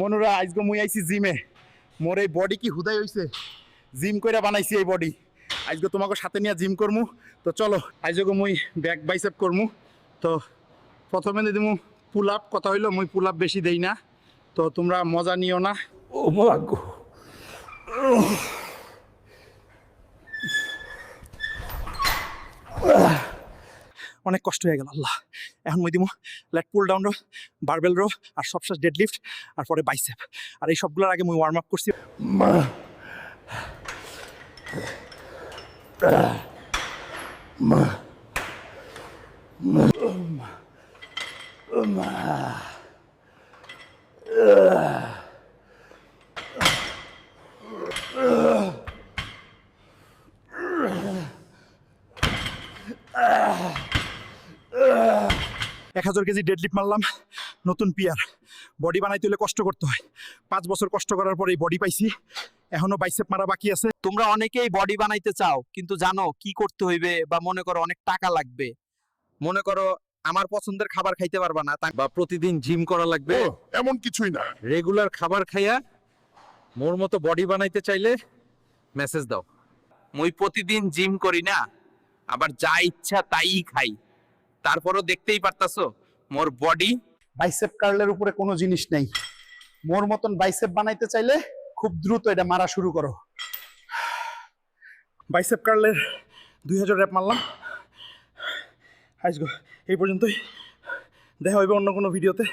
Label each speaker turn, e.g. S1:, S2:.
S1: মনুরা, আজকে মুই আইছি জিমে। মোর এই বডি কি হুদাই হইছে? জিম কইরা বানাইছি এই বডি আজকে তোমাকে সাথে নিয়ে জিম করমু। তো চলো, আজকে মুই ব্যাক বাইসেপ করমু। তো প্রথমে দিমু পুল আপ কথা হইল, মুই পুল আপ বেশি দেই না। তো তোমরা মজা নিও না।
S2: ও মাগো
S1: অনেক কষ্ট হয়ে গেল, আল্লাহ। এখন মই দিমু, lat pull down row, barbell row, আর সবশেষ ডেড লিফট, আর পরে বাইসেপ। আর এই সবগুলোর আগে মুই ওয়ার্ম আপ করছি।
S2: মা।
S1: এক হাজার কেজি ডেড লিফট মারলাম নতুন পিয়ার। বডি বানাইতে হলে কষ্ট করতে হয়। পাঁচ বছর কষ্ট করার পরে এই বডি পাইছি। এখনও বাইসেপ মারা বাকি আছে।
S3: তোমরা অনেকেই বডি বানাইতে চাও কিন্তু জানো কি করতে হইবে বা মনে করো অনেক টাকা লাগবে। মনে করো আমার পছন্দের খাবার খাইতে পারবা না বা প্রতিদিন জিম করা লাগবে।
S2: এমন কিছুই না।
S3: রেগুলার খাবার খাইয়া মোর মতো বডি বানাইতে চাইলে মেসেজ দাও। মুই প্রতিদিন জিম করি না আবার যা ইচ্ছা তাই খাই। তারপরও দেখতেই পারতাছো, মোর বডি
S1: বাইসেপ কার্লের উপরে কোনো জিনিস নেই। মোর মতন বাইসেপ বানাইতে চাইলে খুব দ্রুত এটা মারা শুরু করো। বাইসেপ কার্লের দুই হাজার র্যাপ মারলাম। আজগো, এই পর্যন্তই। দেখা হইবে অন্য কোনো ভিডিওতে